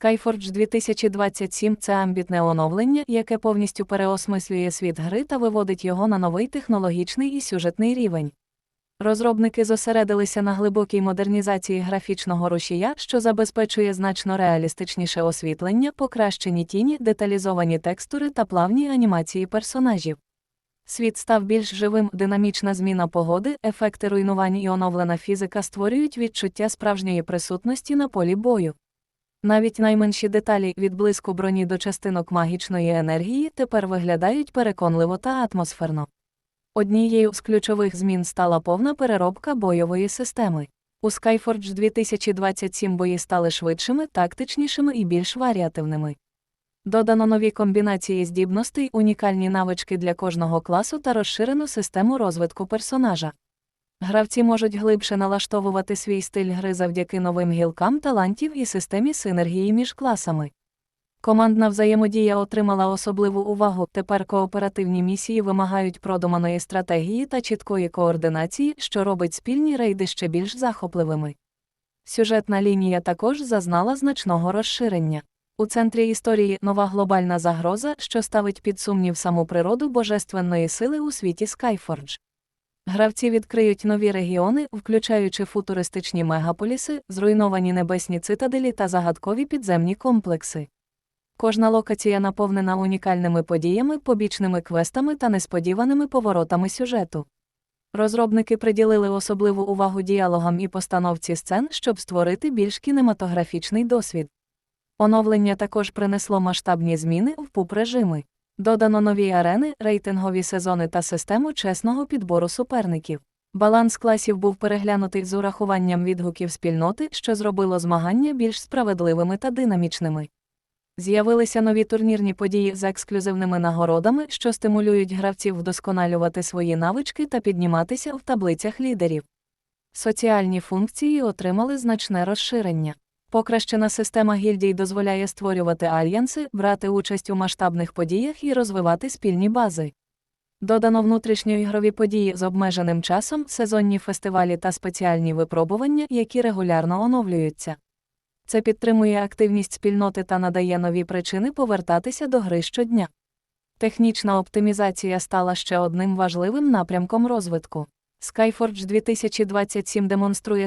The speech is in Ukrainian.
Skyforge 2027 це амбітне оновлення, яке повністю переосмислює світ гри та виводить його на новий технологічний і сюжетний рівень. Розробники зосередилися на глибокій модернізації графічного рушія, що забезпечує значно реалістичніше освітлення, покращені тіні, деталізовані текстури та плавні анімації персонажів. Світ став більш живим, динамічна зміна погоди, ефекти руйнувань і оновлена фізика створюють відчуття справжньої присутності на полі бою. Навіть найменші деталі від блиску броні до частинок магічної енергії тепер виглядають переконливо та атмосферно. Однією з ключових змін стала повна переробка бойової системи. У Skyforge 2027 бої стали швидшими, тактичнішими і більш варіативними. Додано нові комбінації здібностей, унікальні навички для кожного класу та розширену систему розвитку персонажа. Гравці можуть глибше налаштовувати свій стиль гри завдяки новим гілкам талантів і системі синергії між класами. Командна взаємодія отримала особливу увагу. Тепер кооперативні місії вимагають продуманої стратегії та чіткої координації, що робить спільні рейди ще більш захопливими. Сюжетна лінія також зазнала значного розширення. У центрі історії нова глобальна загроза, що ставить під сумнів саму природу божественної сили у світі Skyforge. Гравці відкриють нові регіони, включаючи футуристичні мегаполіси, зруйновані небесні цитаделі та загадкові підземні комплекси. Кожна локація наповнена унікальними подіями, побічними квестами та несподіваними поворотами сюжету. Розробники приділили особливу увагу діалогам і постановці сцен, щоб створити більш кінематографічний досвід. Оновлення також принесло масштабні зміни в пуп-режими. Додано нові арени, рейтингові сезони та систему чесного підбору суперників. Баланс класів був переглянутий з урахуванням відгуків спільноти, що зробило змагання більш справедливими та динамічними. З'явилися нові турнірні події з ексклюзивними нагородами, що стимулюють гравців вдосконалювати свої навички та підніматися в таблицях лідерів. Соціальні функції отримали значне розширення. Покращена система гільдій дозволяє створювати альянси, брати участь у масштабних подіях і розвивати спільні бази. Додано внутрішньоігрові події з обмеженим часом, сезонні фестивалі та спеціальні випробування, які регулярно оновлюються. Це підтримує активність спільноти та надає нові причини повертатися до гри щодня. Технічна оптимізація стала ще одним важливим напрямком розвитку. Skyforge 2027 демонструє